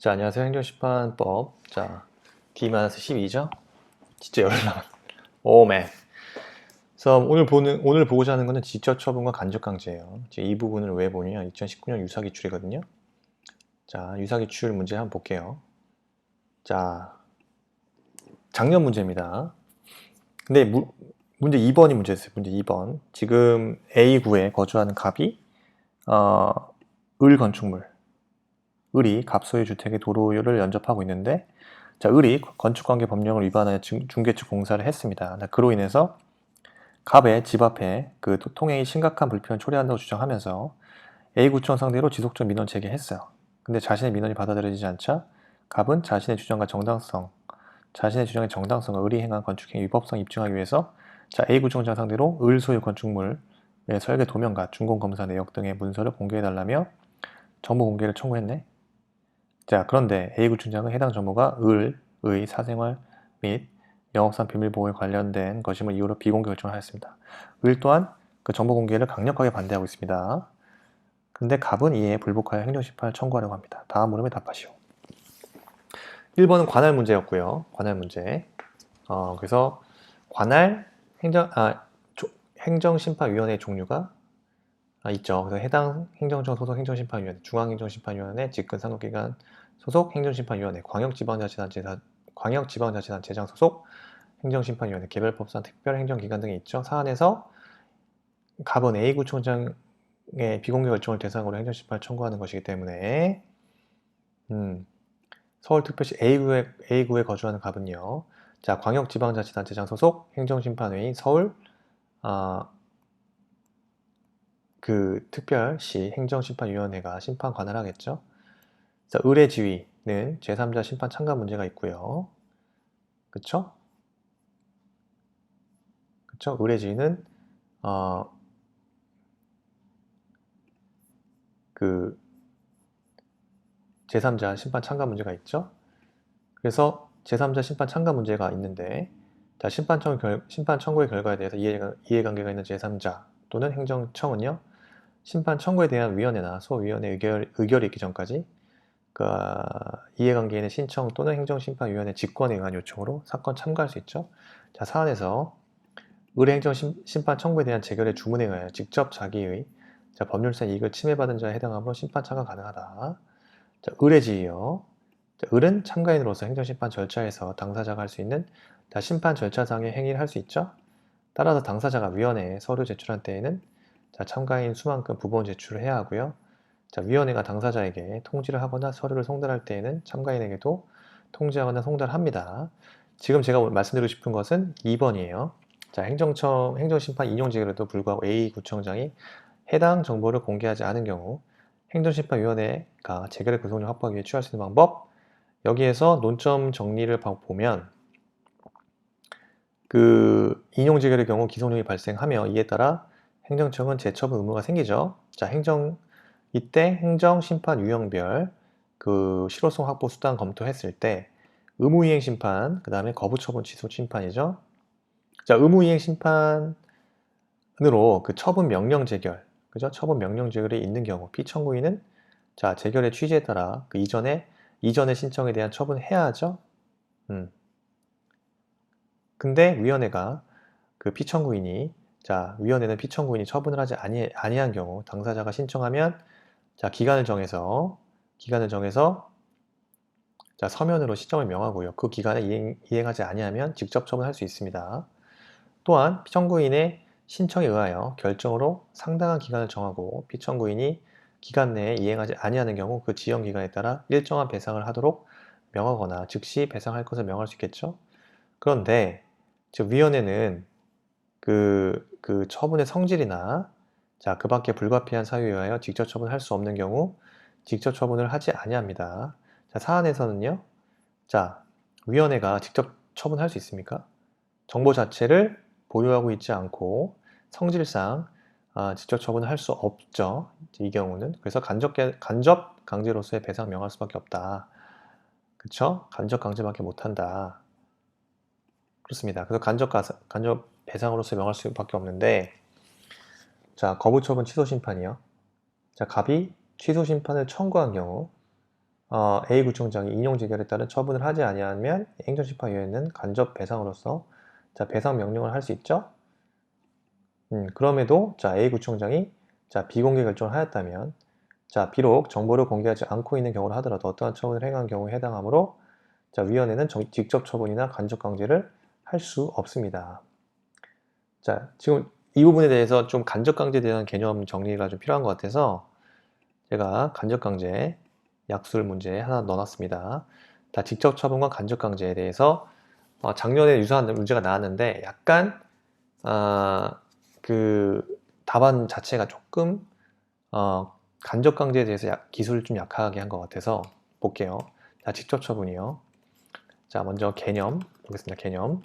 자, 안녕하세요. 행정심판법. 자, D-12죠? 진짜 열나. 오메. 그래서 오늘 보는, 오늘 보고자 하는 거는 지적 처분과 간접 강제예요. 이제 이 부분을 왜 보냐? 2019년 유사 기출이거든요. 자, 유사 기출 문제 한번 볼게요. 자, 작년 문제입니다. 근데 무- 문제 2번이 문제였어요. 문제 2번. 지금 A9에 거주하는 갑이, 어, 을 건축물. 을이 갑소유 주택의 도로를 연접하고 있는데 자, 을이 건축관계 법령을 위반하여 중- 중개축 공사를 했습니다. 자, 그로 인해서 갑의 집 앞에 그 도- 통행이 심각한 불편을 초래한다고 주장하면서 A구청 상대로 지속적 민원 제기했어요. 근데 자신의 민원이 받아들여지지 않자 갑은 자신의 주장과 정당성, 자신의 주장의 정당성과 을이 행한 건축행위 위법성 입증하기 위해서 자, A구청장 상대로 을 소유 건축물의 설계 도면과 준공검사 내역 등의 문서를 공개해달라며 정보 공개를 청구했네. 자, 그런데 A구청장은 해당 정보가 을, 의, 사생활 및 영업상 비밀 보호에 관련된 것임을 이유로 비공개 결정을 하였습니다. 을 또한 그 정보 공개를 강력하게 반대하고 있습니다. 근데 갑은 이에 불복하여 행정심판을 청구하려고 합니다. 다음 물음에 답하시오. 1번은 관할 문제였고요. 관할 문제. 어, 그래서 관할 행정 아 조- 행정심판위원회 종류가 아, 있죠. 그래서 해당 행정청 소속 행정심판위원회, 중앙행정심판위원회, 집권상급기관 소속 행정심판위원회, 광역지방자치단체, 광역지방자치단체장 소속 행정심판위원회, 개별법상 특별행정기관 등이 있죠. 사안에서 갑은 A구청장의 비공개 결정을 대상으로 행정심판을 청구하는 것이기 때문에 음, 서울특별시 A구에, A구에 거주하는 갑은요. 자, 광역지방자치단체장 소속 행정심판회의 서울 아, 그 특별시 행정심판위원회가 심판 관할하겠죠. 의뢰 지위는 제3자 심판 참가 문제가 있고요. 그쵸? 그쵸? 의뢰 지위는 어, 그 제3자 심판 참가 문제가 있죠. 그래서 제3자 심판 참가 문제가 있는데 자, 심판 청구 결, 심판 청구의 결과에 대해서 이해관계가 있는 제3자 또는 행정청은요. 심판 청구에 대한 위원회나 소위원회 의결, 의결이 있기 전까지 그 이해관계인의 신청 또는 행정심판위원회 직권에 의한 요청으로 사건 참가할 수 있죠. 자, 사안에서 의뢰 행정심판 청구에 대한 재결의 주문에 의하여 직접 자기의 자, 법률상 이익을 침해받은 자에 해당하므로 심판 참가 가능하다. 자, 의뢰지위요. 자, 을은 참가인으로서 행정심판 절차에서 당사자가 할 수 있는 자, 심판 절차상의 행위를 할 수 있죠. 따라서 당사자가 위원회에 서류 제출한 때에는 자, 참가인 수만큼 부본 제출을 해야 하고요. 자, 위원회가 당사자에게 통지를 하거나 서류를 송달할 때에는 참가인에게도 통지하거나 송달합니다. 지금 제가 말씀드리고 싶은 것은 2번이에요. 자, 행정청, 행정심판 인용제결에도 불구하고 A구청장이 해당 정보를 공개하지 않은 경우 행정심판위원회가 재결의 구속력 확보하기 위해 취할 수 있는 방법 여기에서 논점 정리를 봐- 보면 그 인용재결의 경우 기소력이 발생하며 이에 따라 행정청은 재처분 의무가 생기죠. 자, 행정 이때 행정 심판 유형별 그 실효성 확보 수단 검토했을 때 의무이행 심판, 그 다음에 거부처분 취소 심판이죠. 자, 의무이행 심판으로 그 처분 명령 재결, 그죠? 처분 명령 재결이 있는 경우 피청구인은 자 재결의 취지에 따라 그 이전에 이전의 신청에 대한 처분을 해야 하죠. 음. 근데 위원회가 그 피청구인이 자 위원회는 피청구인이 처분을 하지 아니, 아니한 경우 당사자가 신청하면 자 기간을 정해서 기간을 정해서 자 서면으로 시점을 명하고요. 그 기간에 이행, 이행 하지 아니하면 직접 처분할 수 있습니다. 또한 피청구인의 신청에 의하여 결정으로 상당한 기간을 정하고 피청구인이 기간 내에 이행하지 아니하는 경우 그 지연 기간에 따라 일정한 배상을 하도록 명하거나 즉시 배상할 것을 명할 수 있겠죠. 그런데 즉 위원회는 그, 그 처분의 성질이나 자, 그 밖에 불가피한 사유에 의하여 직접 처분할 수 없는 경우 직접 처분을 하지 아니합니다. 자, 사안에서는요. 자, 위원회가 직접 처분할 수 있습니까? 정보 자체를 보유하고 있지 않고 성질상 아, 직접 처분을 할수 없죠. 이 경우는 그래서 간접 간접 강제로서의 배상 명할 수밖에 없다. 그쵸? 간접 강제밖에 못한다. 그렇습니다. 그래서 간접 간접 배상으로서 명할 수밖에 없는데 자 거부 처분 취소 심판이요. 자 갑이 취소 심판을 청구한 경우 어, A 구청장이 인용 재결에 따른 처분을 하지 아니하면 행정심판위원회는 간접 배상으로서 자 배상 명령을 할 수 있죠. 음, 그럼에도 자 A 구청장이 자 비공개 결정을 하였다면 자 비록 정보를 공개하지 않고 있는 경우를 하더라도 어떠한 처분을 행한 경우에 해당하므로 자 위원회는 정- 직접 처분이나 간접 강제를 할 수 없습니다. 자 지금 이 부분에 대해서 좀 간접 강제에 대한 개념 정리가 좀 필요한 것 같아서 제가 간접 강제 약술 문제 하나 넣어놨습니다. 자, 직접 처분과 간접 강제에 대해서 어, 작년에 유사한 문제가 나왔는데 약간 아, 그 답안 자체가 조금 어, 간접 강제에 대해서 약- 기술을 좀 약하게 한 것 같아서 볼게요. 자, 직접 처분이요. 자, 먼저 개념 보겠습니다. 개념.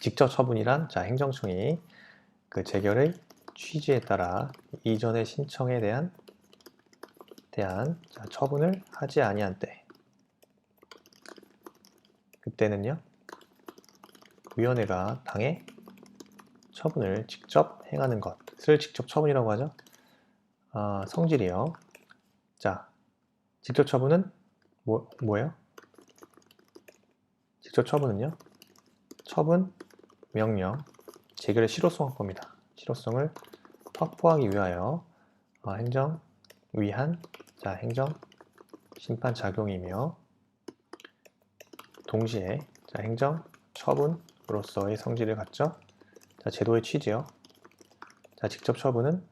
직접 처분이란 자, 행정청이 그 재결의 취지에 따라 이전의 신청에 대한 대한 자, 처분을 하지 아니한 때 그때는요 위원회가 당의 처분을 직접 행하는 것을 직접 처분이라고 하죠. 아, 성질이요. 자, 직접 처분은 뭐, 뭐예요? 직접 처분은요. 처분, 명령, 재결의 실효성 확보입니다. 실효성을 확보하기 위하여 어, 행정, 위한, 자, 행정, 심판 작용이며 동시에 자, 행정, 처분으로서의 성질을 갖죠. 자, 제도의 취지요. 자, 직접 처분은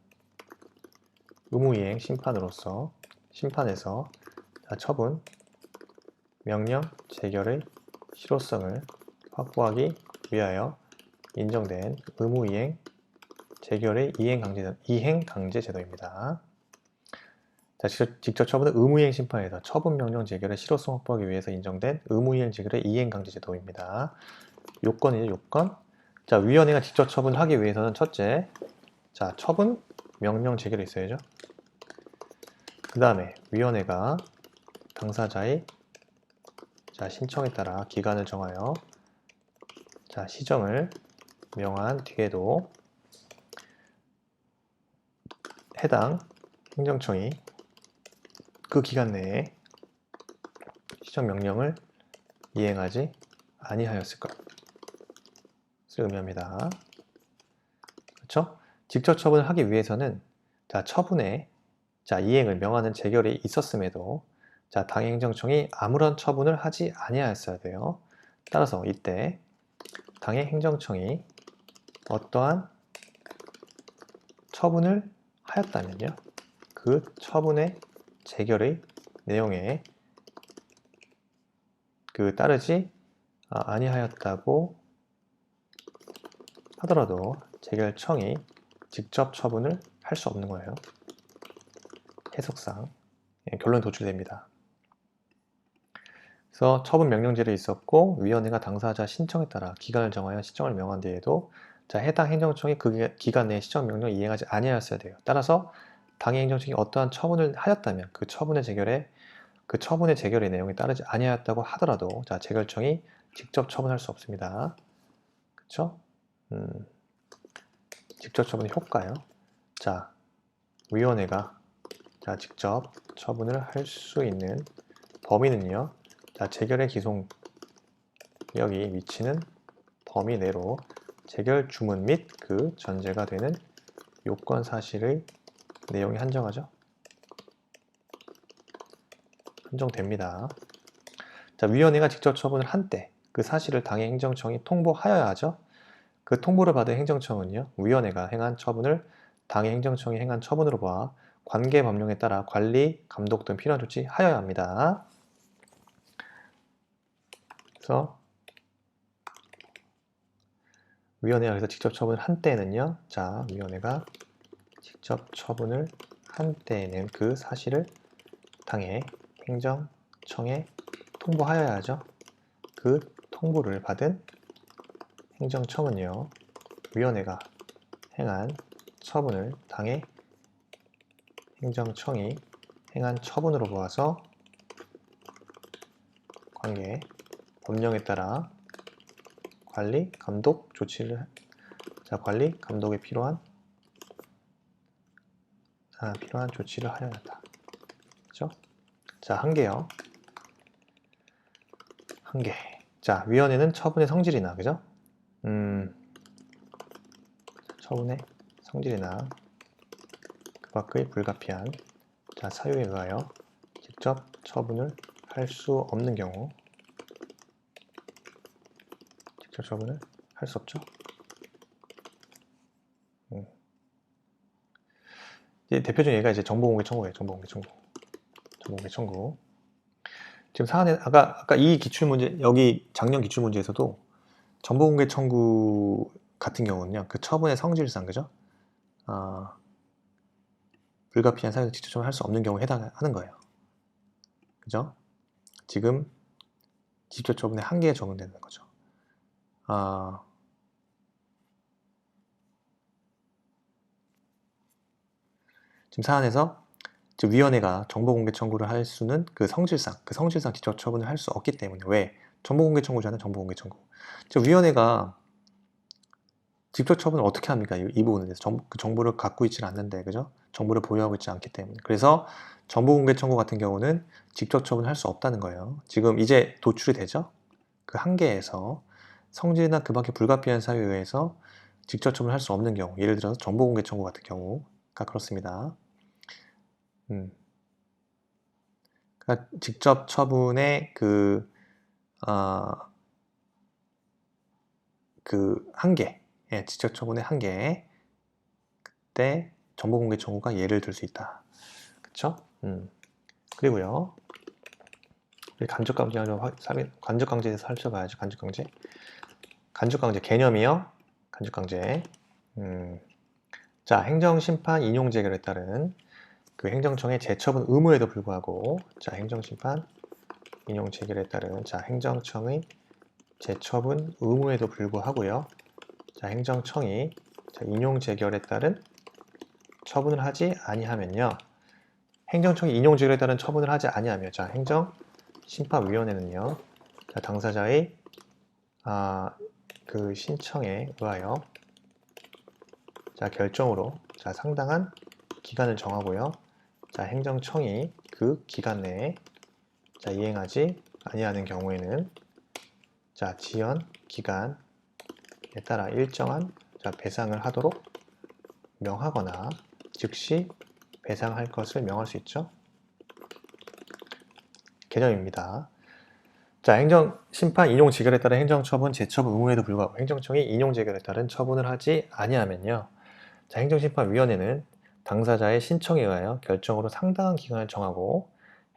의무이행 심판으로서 심판에서 자, 처분, 명령, 재결의 실효성을 확보하기 위하여 인정된 의무 이행 재결의 이행 강제 이행 강제 제도입니다. 자, 직접, 직접 처분은 의무이행 심판에서 처분 명령 재결의 실효성 확보하기 위해서 인정된 의무이행 재결의 이행 강제 제도입니다. 요건이죠, 요건. 자, 위원회가 직접 처분하기 위해서는 첫째, 자, 처분 명령 재결이 있어야죠. 그 다음에 위원회가 당사자의 자, 신청에 따라 기간을 정하여 자, 시정을 명한 뒤에도 해당 행정청이 그 기간 내에 시정 명령을 이행하지 아니하였을 것을 의미합니다. 그렇죠? 직접 처분을 하기 위해서는 자, 처분에 자, 이행을 명하는 재결이 있었음에도 자, 당행정청이 아무런 처분을 하지 아니하였어야 돼요. 따라서 이때 당의 행정청이 어떠한 처분을 하였다면요. 그 처분의 재결의 내용에 그 따르지 아, 아니하였다고 하더라도 재결청이 직접 처분을 할 수 없는 거예요. 해석상 예, 결론 도출됩니다. 그래서 처분 명령제로 있었고 위원회가 당사자 신청에 따라 기간을 정하여 시정을 명한 뒤에도 자, 해당 행정청이 그 기간 내에 시정 명령을 이행하지 아니하였어야 돼요. 따라서 당의 행정청이 어떠한 처분을 하였다면 그 처분의 재결에 그 처분의 재결의 내용에 따르지 아니하였다고 하더라도 자, 재결청이 직접 처분할 수 없습니다. 그렇죠? 음, 직접 처분의 효과요. 자, 위원회가 자, 직접 처분을 할 수 있는 범위는요. 자, 재결의 기송 여기 위치는 범위 내로 재결 주문 및 그 전제가 되는 요건 사실의 내용이 한정하죠. 한정됩니다. 자, 위원회가 직접 처분을 한 때 그 사실을 당의 행정청이 통보하여야 하죠. 그 통보를 받은 행정청은요, 위원회가 행한 처분을 당의 행정청이 행한 처분으로 봐 관계 법령에 따라 관리, 감독 등 필요한 조치 하여야 합니다. 그래서 위원회가 그래서 직접 처분을 한 때에는요, 자, 위원회가 직접 처분을 한 때에는 그 사실을 당의 행정청에 통보하여야 하죠. 그 통보를 받은 행정청은요, 위원회가 행한 처분을 당의 행정청이 행한 처분으로 보아서 관계 법령에 따라 관리 감독 조치를 자 관리 감독에 필요한 아, 필요한 조치를 하여야 한다. 그렇죠? 자, 한 개요. 한 개. 자, 위원회는 처분의 성질이나, 그죠? 음, 처분의 성질이나 그 밖의 불가피한 자, 사유에 의하여 직접 처분을 할 수 없는 경우 직접 처분을 할수 없죠. 음. 대표적인 예가 이제 정보공개 청구예요. 정보공개 청구. 정보공개 청구. 지금 사안에 아까 아까 이 기출 문제 여기 작년 기출 문제에서도 정보공개 청구 같은 경우는요. 그 처분의 성질상 그죠? 아, 불가피한 사유를 직접 처분할 수 없는 경우에 해당하는 거예요. 그죠? 지금 직접 처분의 한계에 적용되는 거죠. 아, 지금 사안에서 즉 위원회가 정보공개 청구를 할 수는 그 성질상 그 성질상 직접 처분을 할 수 없기 때문에 왜? 정보공개 청구자는 정보공개 청구. 즉 위원회가 직접 처분을 어떻게 합니까? 이, 이 부분에 대해서? 정, 그 정보를 갖고 있지 않는데 그죠? 정보를 보유하고 있지 않기 때문에. 그래서 정보공개 청구 같은 경우는 직접 처분을 할수 없다는 거예요. 지금 이제 도출이 되죠? 그 한계에서 성질이나 그 밖에 불가피한 사유에 의해서 직접 처분을 할 수 없는 경우 예를 들어서 정보공개 청구 같은 경우가 그렇습니다 음. 그러니까 직접 처분의 그, 어, 그 한계, 예, 직접 처분의 한계, 그때 정보공개 청구가 예를 들 수 있다. 그쵸? 음. 그리고요, 우리 간접강제, 간접강제에 대해서 살펴봐야죠, 간접강제. 간접강제 개념이요, 간접강제. 음. 자, 행정심판 인용재결에 따른 그 행정청의 재처분 의무에도 불구하고 자 행정심판 인용 재결에 따른 자 행정청의 재처분 의무에도 불구하고요 자 행정청이 자, 인용 재결에 따른 처분을 하지 아니하면요 행정청이 인용 재결에 따른 처분을 하지 아니하며 자 행정심판위원회는요 자, 당사자의 아, 그 신청에 의하여 자 결정으로 자 상당한 기간을 정하고요 자, 행정청이 그 기간 내에 자, 이행하지 아니하는 경우에는 자, 지연 기간에 따라 일정한 자, 배상을 하도록 명하거나 즉시 배상할 것을 명할 수 있죠. 개념입니다. 자, 행정 심판 인용 재결에 따른 행정 처분 재처분 의무에도 불구하고 행정청이 인용 재결에 따른 처분을 하지 아니하면요. 자, 행정 심판 위원회는 당사자의 신청에 의하여 결정으로 상당한 기간을 정하고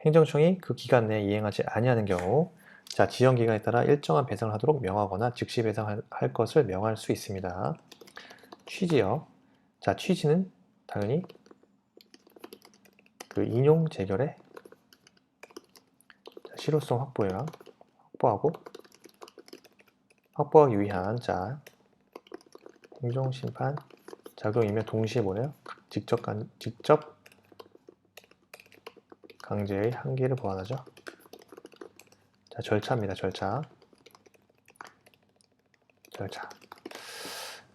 행정청이 그 기간 내에 이행하지 아니하는 경우 자 지연 기간에 따라 일정한 배상을 하도록 명하거나 즉시 배상할 것을 명할 수 있습니다. 취지요. 자 취지는 당연히 그 인용 재결의 실효성 확보야 확보하고 확보하기 위한 자 행정심판 작용이며 동시에 뭐래요? 직접, 간, 직접 강제의 한계를 보완하죠. 자, 절차입니다. 절차. 절차.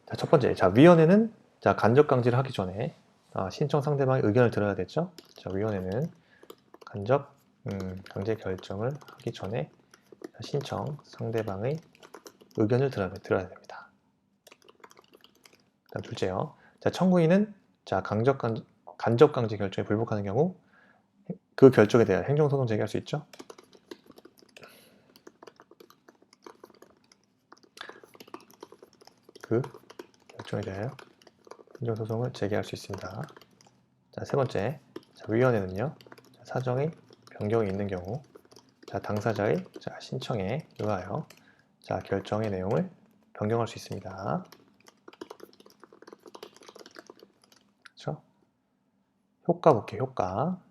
자, 첫 번째. 자, 위원회는 자, 간접 강제를 하기 전에 아, 신청 상대방의 의견을 들어야 됐죠. 자, 위원회는 간접 음, 강제 결정을 하기 전에 신청 상대방의 의견을 들어야, 들어야 됩니다. 다음 둘째요. 자, 청구인은 자, 강적 간, 간접 강제 결정에 불복하는 경우 그 결정에 대한 행정 소송 제기할 수 있죠. 그 결정에 대하여 행정 소송을 제기할 수 있습니다. 자, 세 번째, 자, 위원회는요, 자, 사정의 변경이 있는 경우, 자, 당사자의 자, 신청에 의하여 자, 결정의 내용을 변경할 수 있습니다. 효과 볼게요. 효과.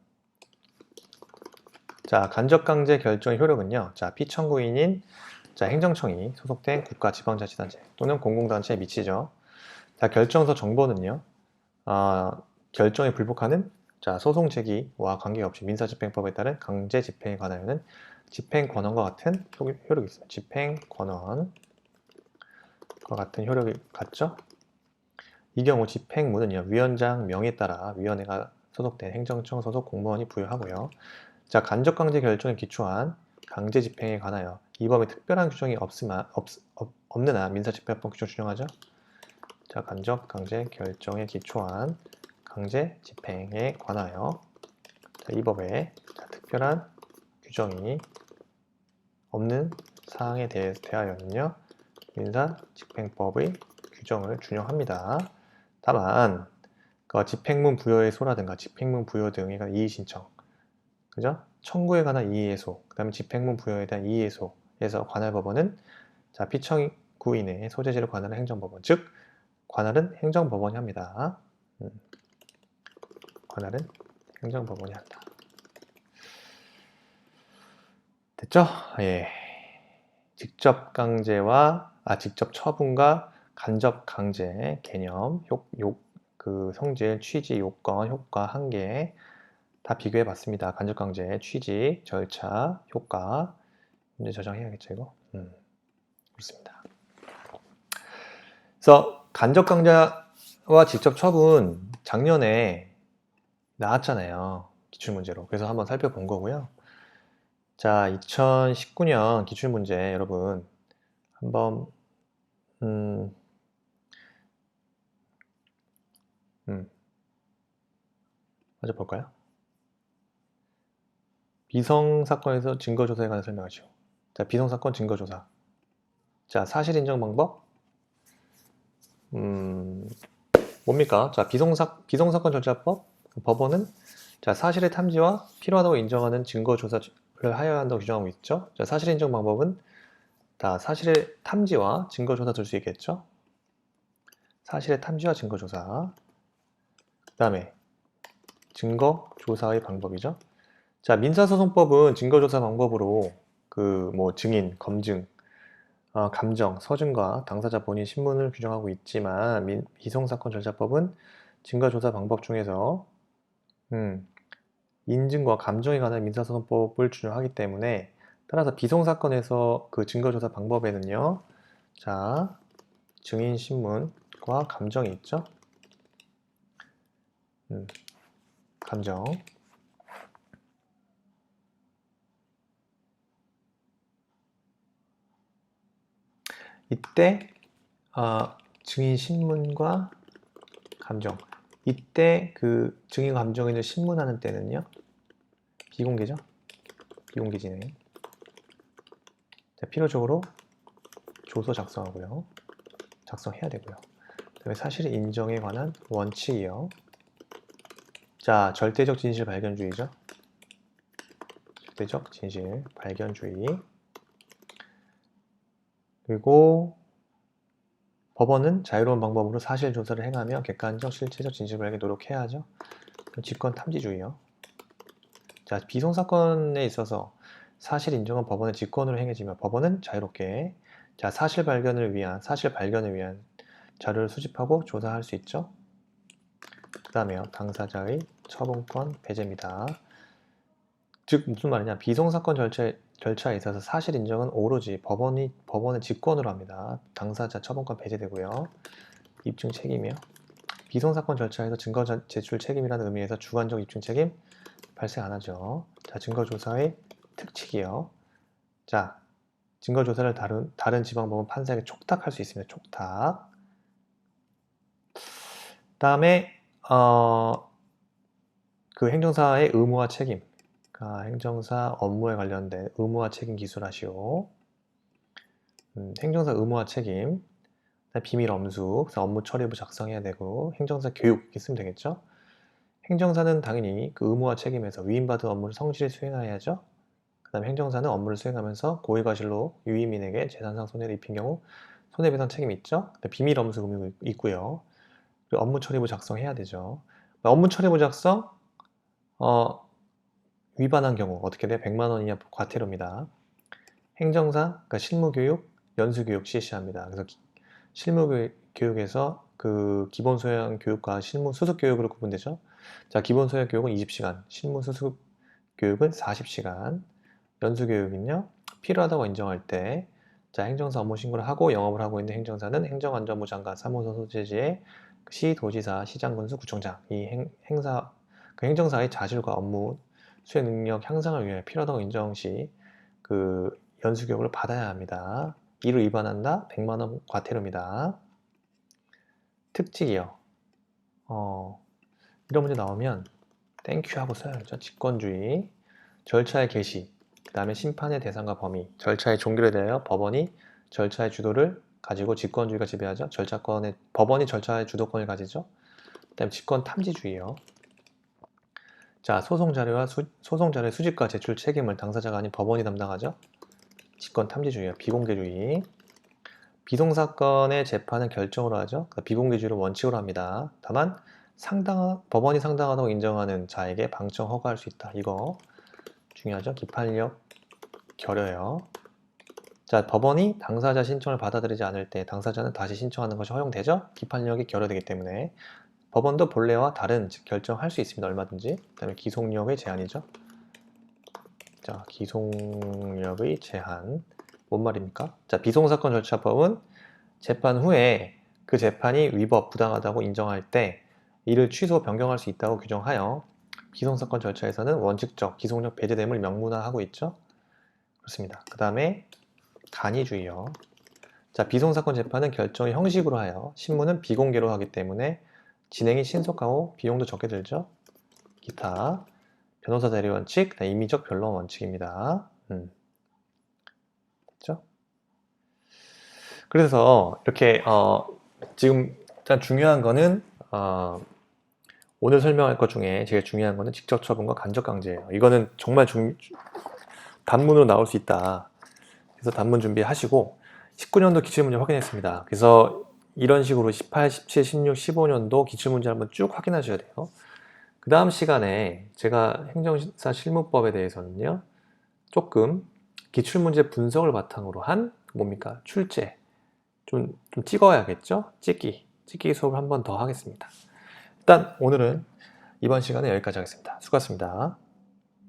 자, 간접강제 결정의 효력은요. 자, 피청구인인 자, 행정청이 소속된 국가 지방자치단체 또는 공공단체에 미치죠. 자, 결정서 정보는요. 아, 결정에 불복하는 자, 소송 제기와 관계없이 민사집행법에 따른 강제 집행에 관하여는 집행권원과 같은 효력이 있어요. 집행권원과 같은 효력이 같죠? 이 경우 집행문은요, 위원장 명에 따라 위원회가 소속된 행정청 소속 공무원이 부여하고요. 자, 간접 강제 결정에 기초한 강제 집행에 관하여 이 법에 특별한 규정이 없으나, 없, 없, 없는 한 민사집행법 규정 준용하죠. 자, 간접 강제 결정에 기초한 강제 집행에 관하여 자, 이 법에 자, 특별한 규정이 없는 사항에 대하여는요 민사 집행법의 규정을 준용합니다. 다만 그 집행문 부여의 소라든가 집행문 부여 등에 관한 이의 신청, 그죠? 청구에 관한 이의예소, 그다음에 집행문 부여에 대한 이의예소에서 관할 법원은 자 피청구인의 소재지를 관할한 행정법원, 즉 관할은 행정법원이 합니다. 음. 관할은 행정법원이 한다. 됐죠? 예. 직접 강제와 아 직접 처분과 간접 강제 개념, 효, 요, 그 성질, 취지, 요건, 효과, 한계 다 비교해 봤습니다. 간접 강제, 취지, 절차, 효과 이제 저장해야겠죠 이거. 음, 그렇습니다. 그래서 간접 강제와 직접 처분 작년에 나왔잖아요. 기출 문제로. 그래서 한번 살펴본 거고요. 자, 2019년 기출문제 여러분 한번 음, 음, 먼저 볼까요? 비성 사건에서 증거 조사에 관해 설명하시오. 자, 비성 사건 증거 조사. 자, 사실 인정 방법. 음, 뭡니까? 자, 비성사, 비성 사건 절차법. 법원은 자, 사실의 탐지와 필요하다고 인정하는 증거 조사를 하여야 한다고 규정하고 있죠. 자, 사실 인정 방법은 다 사실의 탐지와 증거 조사 둘 수 있겠죠. 사실의 탐지와 증거 조사. 그 다음에 증거 조사의 방법이죠. 자, 민사소송법은 증거 조사 방법으로 그 뭐 증인, 검증, 어, 감정, 서준과 당사자 본인 신문을 규정하고 있지만 민, 비성사건 절차법은 증거 조사 방법 중에서 음, 인증과 감정에 관한 민사소송법을 준용하기 때문에 따라서 비송사건에서 그 증거조사 방법에는요, 자, 증인 신문과 감정이 있죠. 음, 감정. 이때 어, 증인 신문과 감정. 이때 그 증인 감정인을 신문하는 때는요. 비공개죠. 비공개 진행. 자, 필요적으로 조서 작성하고요. 작성해야 되고요. 그다음에 사실 인정에 관한 원칙이요. 자, 절대적 진실 발견주의죠. 절대적 진실 발견주의. 그리고 법원은 자유로운 방법으로 사실 조사를 행하며 객관적 실체적 진실 발견에 노력해야죠. 직권 탐지주의요. 자, 비송 사건에 있어서 사실 인정은 법원의 직권으로 행해지며 법원은 자유롭게 자 사실 발견을 위한 사실 발견을 위한 자료를 수집하고 조사할 수 있죠. 그 다음에요 당사자의 처분권 배제입니다. 즉 무슨 말이냐 비송사건 절차, 절차에 있어서 사실 인정은 오로지 법원이 법원의 직권으로 합니다. 당사자 처분권 배제되고요. 입증 책임이요. 비송사건 절차에서 증거 제출 책임이라는 의미에서 주관적 입증 책임 발생 안 하죠. 자 증거 조사의 특칙이요. 자, 증거 조사를 다룬 다른 지방법원 판사에게 촉탁할 수 있습니다. 촉탁. 다음에 어, 그 행정사의 의무와 책임. 그러니까 행정사 업무에 관련된 의무와 책임 기술하시오. 음, 행정사 의무와 책임. 비밀 엄수, 업무 처리부 작성해야 되고 행정사 교육 쓰면 되겠죠. 행정사는 당연히 그 의무와 책임에서 위임받은 업무를 성실히 수행해야죠. 다음 행정사는 업무를 수행하면서 고의과실로 유의민에게 재산상 손해를 입힌 경우 손해배상 책임이 있죠. 비밀 엄수 의무 있고요. 그리고 업무 처리부 작성해야 되죠. 업무 처리부 작성 어, 위반한 경우 어떻게 돼? 100만 원 이하 과태료입니다. 행정사, 그러니까 실무교육, 연수교육 실시합니다. 그래서 기, 실무교육에서 그 기본 소양 교육과 실무 수습 교육으로 구분되죠. 자, 기본 소양 교육은 20시간, 실무 수습 교육은 40시간. 연수 교육은요 필요하다고 인정할 때 자, 행정사 업무 신고를 하고 영업을 하고 있는 행정사는 행정안전부 장관 사무소 소재지의 시, 도지사, 시장, 군수, 구청장 이 행, 행사 그 행정사의 자질과 업무 수행 능력 향상을 위해 필요하다고 인정 시 그 연수 교육을 받아야 합니다. 이를 위반한다 100만 원 과태료입니다. 특징이요. 어, 이런 문제 나오면 땡큐 하고 써야죠. 직권주의, 절차의 개시, 그 다음에 심판의 대상과 범위, 절차의 종결에 대하여 법원이 절차의 주도를 가지고 직권주의가 지배하죠. 절차권의 법원이 절차의 주도권을 가지죠. 그다음에 직권 탐지주의요. 자, 소송 자료와 수, 소송 자료의 수집과 제출 책임을 당사자가 아닌 법원이 담당하죠. 직권 탐지주의요. 비공개주의. 비송 사건의 재판은 결정으로 하죠. 그러니까 비공개주의를 원칙으로 합니다. 다만 상당 법원이 상당하다고 인정하는 자에게 방청 허가할 수 있다. 이거 중요하죠. 기판력 결여요. 자, 법원이 당사자 신청을 받아들이지 않을 때 당사자는 다시 신청하는 것이 허용되죠? 기판력이 결여되기 때문에 법원도 본래와 다른 즉 결정할 수 있습니다. 얼마든지. 그다음에 기속력의 제한이죠. 자, 기속력의 제한. 뭔 말입니까? 자, 비송사건 절차법은 재판 후에 그 재판이 위법, 부당하다고 인정할 때 이를 취소, 변경할 수 있다고 규정하여 비송사건 절차에서는 원칙적 기속력 배제됨을 명문화하고 있죠. 그렇습니다. 그 다음에 간이주의요. 자, 비송사건 재판은 결정을 형식으로 하여 신문은 비공개로 하기 때문에 진행이 신속하고 비용도 적게 들죠. 기타 변호사 대리 원칙, 그다음에 임의적 변론 원칙입니다. 음. 됐죠? 그래서 이렇게 어, 지금 일단 중요한 거는 어, 오늘 설명할 것 중에 제일 중요한 거는 직접 처분과 간접 강제예요. 이거는 정말 중, 단문으로 나올 수 있다. 그래서 단문 준비하시고 19년도 기출문제 확인했습니다. 그래서 이런 식으로 18, 17, 16, 15년도 기출문제 한번 쭉 확인하셔야 돼요. 그 다음 시간에 제가 행정사 실무법에 대해서는요, 조금 기출문제 분석을 바탕으로 한 뭡니까? 출제. 좀, 좀 찍어야겠죠? 찍기. 찍기 수업을 한번 더 하겠습니다. 일단 오늘은 이번 시간에 여기까지 하겠습니다. 수고하셨습니다.